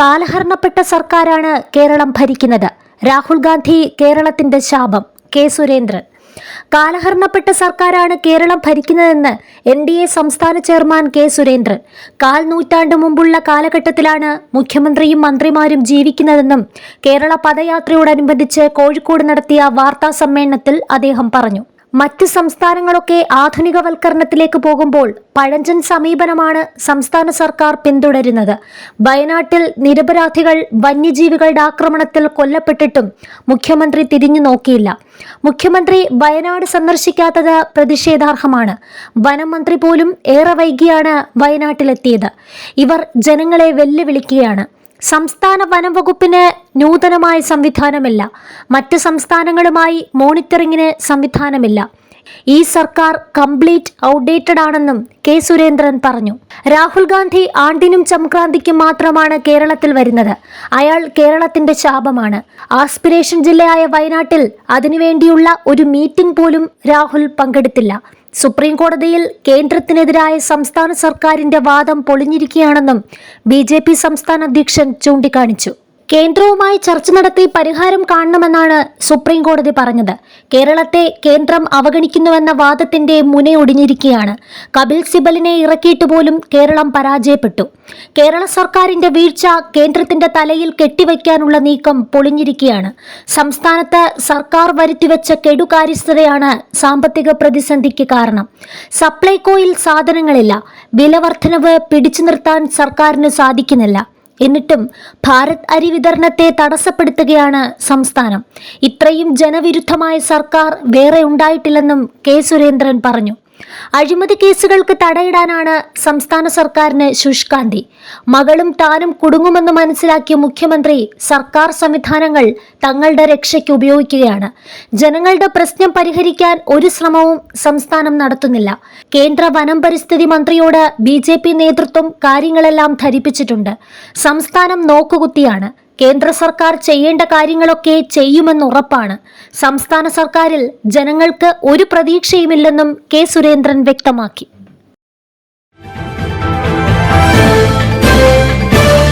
കാലഹരണപ്പെട്ട സർക്കാരാണ് കേരളം ഭരിക്കുന്നത്. രാഹുൽ ഗാന്ധി കേരളത്തിന്റെ ശാപം. കെ സുരേന്ദ്രൻ. കാലഹരണപ്പെട്ട സർക്കാരാണ് കേരളം ഭരിക്കുന്നതെന്ന് എൻ ഡി എ സംസ്ഥാന ചെയർമാൻ കെ സുരേന്ദ്രൻ. കാൽ നൂറ്റാണ്ട് മുമ്പുള്ള കാലഘട്ടത്തിലാണ് മുഖ്യമന്ത്രിയും മന്ത്രിമാരും ജീവിക്കുന്നതെന്നും കേരള പദയാത്രയോടനുബന്ധിച്ച് കോഴിക്കോട് നടത്തിയ വാർത്താ സമ്മേളനത്തിൽ അദ്ദേഹം പറഞ്ഞു. മറ്റ് സംസ്ഥാനങ്ങളൊക്കെ ആധുനികവൽക്കരണത്തിലേക്ക് പോകുമ്പോൾ പഴഞ്ചൻ സമീപനമാണ് സംസ്ഥാന സർക്കാർ പിന്തുടരുന്നത്. വയനാട്ടിൽ നിരപരാധികൾ വന്യജീവികളുടെ ആക്രമണത്തിൽ കൊല്ലപ്പെട്ടിട്ടും മുഖ്യമന്ത്രി തിരിഞ്ഞു നോക്കിയില്ല. മുഖ്യമന്ത്രി വയനാട് സന്ദർശിക്കാത്തത് പ്രതിഷേധാർഹമാണ്. വനം മന്ത്രി പോലും ഏറെ വൈകിയാണ് വയനാട്ടിലെത്തിയത്. ഇവർ ജനങ്ങളെ വെല്ലുവിളിക്കുകയാണ്. സംസ്ഥാന വനം വകുപ്പിന് നൂതനമായ സംവിധാനമില്ല. മറ്റ് സംസ്ഥാനങ്ങളുമായി മോണിറ്ററിങ്ങിന് സംവിധാനമില്ല. ഈ സർക്കാർ കംപ്ലീറ്റ് ഔട്ട്ഡേറ്റഡ് ആണെന്നും കെ സുരേന്ദ്രൻ പറഞ്ഞു. രാഹുൽ ഗാന്ധി ആണ്ടിനും ചംക്രാന്തിക്കും മാത്രമാണ് കേരളത്തിൽ വരുന്നത്. അയാൾ കേരളത്തിന്റെ ശാപമാണ്. ആസ്പിരേഷൻ ജില്ലയായ വയനാട്ടിൽ അതിനുവേണ്ടിയുള്ള ഒരു മീറ്റിംഗ് പോലും രാഹുൽ പങ്കെടുത്തില്ല. സുപ്രീം കോടതിയിൽ കേന്ദ്രത്തിനെതിരായ സംസ്ഥാന സർക്കാരിന്റെ വാദം പൊളിഞ്ഞിരിക്കുകയാണെന്നും ബി സംസ്ഥാന അധ്യക്ഷൻ ചൂണ്ടിക്കാണിച്ചു. കേന്ദ്രവുമായി ചർച്ച നടത്തി പരിഹാരം കാണണമെന്നാണ് സുപ്രീം കോടതി പറഞ്ഞത്. കേരളത്തെ കേന്ദ്രം അവഗണിക്കുന്നുവെന്ന വാദത്തിന്റെ മുനയൊടിഞ്ഞിരിക്കുകയാണ് കപിൽ സിബലിനെ ഇറക്കിയിട്ട് പോലും കേരളം പരാജയപ്പെട്ടു. കേരള സർക്കാരിന്റെ വീഴ്ച കേന്ദ്രത്തിന്റെ തലയിൽ കെട്ടിവയ്ക്കാനുള്ള നീക്കം പൊളിഞ്ഞിരിക്കുകയാണ്. സംസ്ഥാനത്ത് സർക്കാർ വരുത്തിവെച്ച കെടുകാര്യസ്ഥതയാണ് സാമ്പത്തിക പ്രതിസന്ധിക്ക് കാരണം. സപ്ലൈകോയിൽ സാധനങ്ങളില്ല. വിലവർദ്ധനവ് പിടിച്ചു നിർത്താൻ സർക്കാരിന് സാധിക്കുന്നില്ല. എന്നിട്ടും ഭാരത് അരി വിതരണത്തെ തടസ്സപ്പെടുത്തുകയാണ് സംസ്ഥാനം. ഇത്രയും ജനവിരുദ്ധമായ സർക്കാർ വേറെ ഉണ്ടായിട്ടില്ലെന്നും കെ സുരേന്ദ്രൻ പറഞ്ഞു. അഴിമതി കേസുകൾക്ക് തടയിടാനാണ് സംസ്ഥാന സർക്കാരിന് ശുഷ്കാന്തി. മകളും താനും കുടുങ്ങുമെന്ന് മനസ്സിലാക്കിയ മുഖ്യമന്ത്രി സർക്കാർ സംവിധാനങ്ങൾ തങ്ങളുടെ രക്ഷയ്ക്ക് ഉപയോഗിക്കുകയാണ്. ജനങ്ങളുടെ പ്രശ്നം പരിഹരിക്കാൻ ഒരു ശ്രമവും സംസ്ഥാനം നടത്തുന്നില്ല. കേന്ദ്ര വനം പരിസ്ഥിതി മന്ത്രിയോട് ബി നേതൃത്വം കാര്യങ്ങളെല്ലാം ധരിപ്പിച്ചിട്ടുണ്ട്. സംസ്ഥാനം നോക്കുകുത്തിയാണ്. കേന്ദ്ര സർക്കാർ ചെയ്യേണ്ട കാര്യങ്ങളൊക്കെ ചെയ്യുമെന്നുറപ്പാണ്. സംസ്ഥാന സർക്കാരിൽ ജനങ്ങൾക്ക് ഒരു പ്രതീക്ഷയുമില്ലെന്നും കെ സുരേന്ദ്രൻ വ്യക്തമാക്കി.